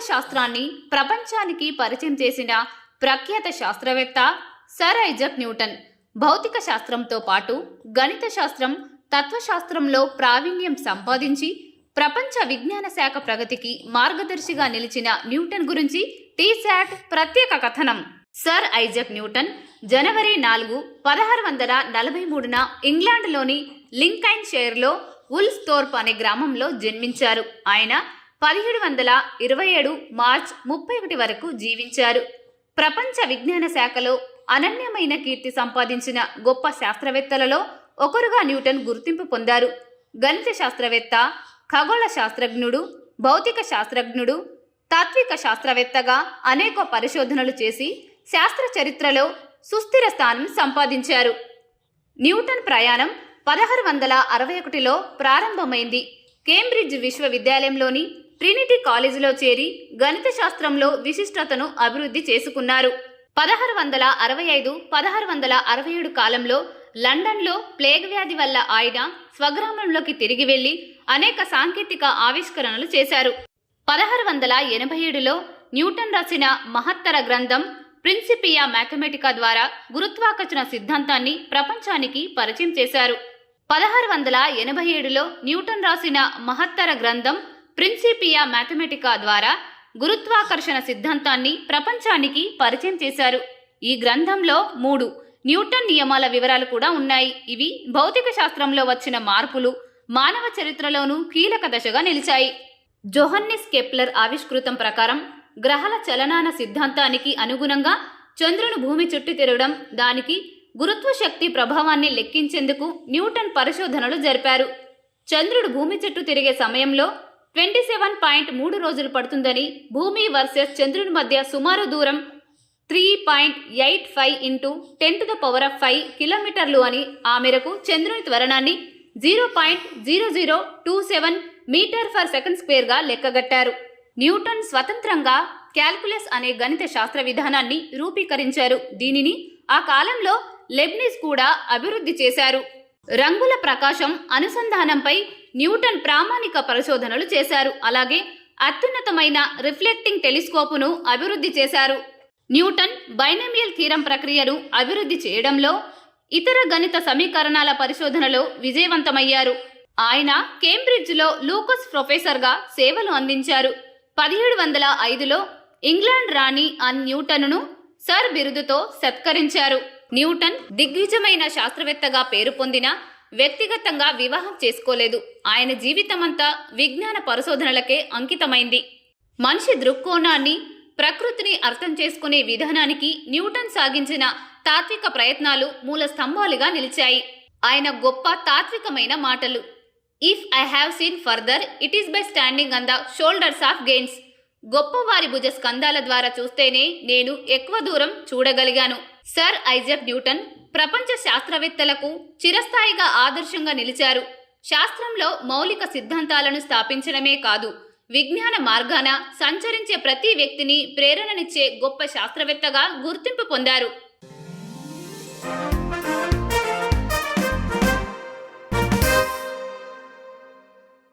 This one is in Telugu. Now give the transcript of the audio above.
శాస్త్రాన్ని ప్రపంచానికి పరిచయం చేసిన ప్రఖ్యాత శాస్త్రవేత్త సర్ ఐజక్ న్యూటన్. భౌతిక శాస్త్రంతో పాటు గణిత శాస్త్రం తత్వశాస్త్రంలో ప్రావీణ్యం సంపాదించి ప్రపంచ విజ్ఞాన శాఖ ప్రగతికి మార్గదర్శిగా నిలిచిన న్యూటన్ గురించి టీశాట్ ప్రత్యేక కథనం. సర్ ఐజక్ న్యూటన్ జనవరి నాలుగు పదహారు వందల నలభై మూడున ఇంగ్లాండ్లోని లింకైన్ షైర్లో ఉల్స్తోర్ప్ అనే గ్రామంలో జన్మించారు. ఆయన పదిహేడు వందల ఇరవై ఏడు మార్చ్ ముప్పై ఒకటి వరకు జీవించారు. ప్రపంచ విజ్ఞాన శాఖలో అనన్యమైన కీర్తి సంపాదించిన గొప్ప శాస్త్రవేత్తలలో ఒకరుగా న్యూటన్ గుర్తింపు పొందారు. గణిత శాస్త్రవేత్త ఖగోళ శాస్త్రజ్ఞుడు భౌతిక శాస్త్రజ్ఞుడు తాత్విక శాస్త్రవేత్తగా అనేక పరిశోధనలు చేసి శాస్త్ర చరిత్రలో సుస్థిర స్థానం సంపాదించారు. న్యూటన్ ప్రయాణం పదహారు వందల అరవై ఒకటిలో ప్రారంభమైంది. కేంబ్రిడ్జ్ విశ్వవిద్యాలయంలోని ట్రినిటీ కాలేజీలో చేరి గణిత శాస్త్రంలో విశిష్టతను అభివృద్ధి చేసుకున్నారు. పదహారు వందల అరవై ఐదు పదహారు వందల అరవై ఏడు కాలంలో లండన్లో ప్లేగ్ వ్యాధి వల్ల ఆయన స్వగ్రామంలోకి తిరిగి వెళ్ళి అనేక సాంకేతిక ఆవిష్కరణలు చేశారు. పదహారు వందల ఎనభై ఏడులో న్యూటన్ రాసిన మహత్తర గ్రంథం ప్రిన్సిపియా మ్యాథమెటికా ద్వారా గురుత్వాకర్షణ సిద్ధాంతాన్ని ప్రపంచానికి పరిచయం చేశారు. పదహారు వందల ఎనభై ఏడులో న్యూటన్ రాసిన మహత్తర గ్రంథం ప్రిన్సిపియా మ్యాథమెటికా ద్వారా గురుత్వాకర్షణ సిద్ధాంతాన్ని ప్రపంచానికి పరిచయం చేశారు. ఈ గ్రంథంలో మూడు న్యూటన్ నియమాల వివరాలు కూడా ఉన్నాయి. ఇవి భౌతిక శాస్త్రంలో వచ్చిన మార్పులు మానవ చరిత్రలోనూ కీలక దశగా నిలిచాయి. జోహన్నిస్ కెప్లర్ ఆవిష్కృతం ప్రకారం గ్రహాల చలనాన సిద్ధాంతానికి అనుగుణంగా చంద్రుని భూమి చుట్టూ తిరగడం దానికి గురుత్వ శక్తి ప్రభావాన్ని లెక్కించేందుకు న్యూటన్ పరిశోధనలు జరిపారు. చంద్రుడు భూమి చుట్టూ తిరిగే సమయంలో ట్వంటీ సెవెన్ పాయింట్ మూడు రోజులు పడుతుందని భూమి వర్సెస్ చంద్రుని మధ్య సుమారు దూరం three point eight five into ten to the power of five కిలోమీటర్లు అని ఆ మేరకు చంద్రుని త్వరణాన్ని zero point zero zero two seven metre per second స్క్వేర్గా లెక్కగట్టారు. న్యూటన్ స్వతంత్రంగా క్యాల్కులస్ అనే గణిత శాస్త్ర విధానాన్ని రూపీకరించారు. దీనిని ఆ కాలంలో లెబ్నిస్ కూడా అభివృద్ధి చేశారు. రంగుల ప్రకాశం అనుసంధానంపై న్యూటన్ ప్రామాణిక పరిశోధనలు చేశారు. అలాగే అత్యున్నతమైన రిఫ్లెక్టింగ్ టెలిస్కోపును అభివృద్ధి చేశారు. న్యూటన్ బైనమియల్ థీరం ప్రక్రియను అభివృద్ధి చేయడంలో ఇతర గణిత సమీకరణాల పరిశోధనలో విజయవంతమయ్యారు. ఆయన కేంబ్రిడ్జ్లో లూకస్ ప్రొఫెసర్గా సేవలు అందించారు. పదిహేడు వందల ఐదులో ఇంగ్లాండ్ రాణి అన్ న్యూటన్ను సర్ బిరుదుతో సత్కరించారు. న్యూటన్ దిగ్విజమైన శాస్త్రవేత్తగా పేరు పొందిన వ్యక్తిగతంగా వివాహం చేసుకోలేదు. ఆయన జీవితమంతా విజ్ఞాన పరిశోధనలకే అంకితమైంది. మనిషి దృక్కోణాన్ని ప్రకృతిని అర్థం చేసుకునే విధానానికి న్యూటన్ సాగించిన తాత్విక ప్రయత్నాలు మూల స్తంభాలుగా నిలిచాయి. ఆయన గొప్ప తాత్వికమైన మాటలు. If I have seen further it is by standing on the shoulders of giants గొప్పవారి భుజ స్కందాల ద్వారా చూస్తేనే నేను ఎక్కువ దూరం చూడగలిగాను. సర్ ఐజక్ న్యూటన్ ప్రపంచ శాస్త్రవేత్తలకు చిరస్థాయిగా ఆదర్శంగా నిలిచారు. శాస్త్రంలో మౌలిక సిద్ధాంతాలను స్థాపించడమే కాదు విజ్ఞాన మార్గాన సంచరించే ప్రతి వ్యక్తిని ప్రేరణనిచ్చే గొప్ప శాస్త్రవేత్తగా గుర్తింపు పొందారు.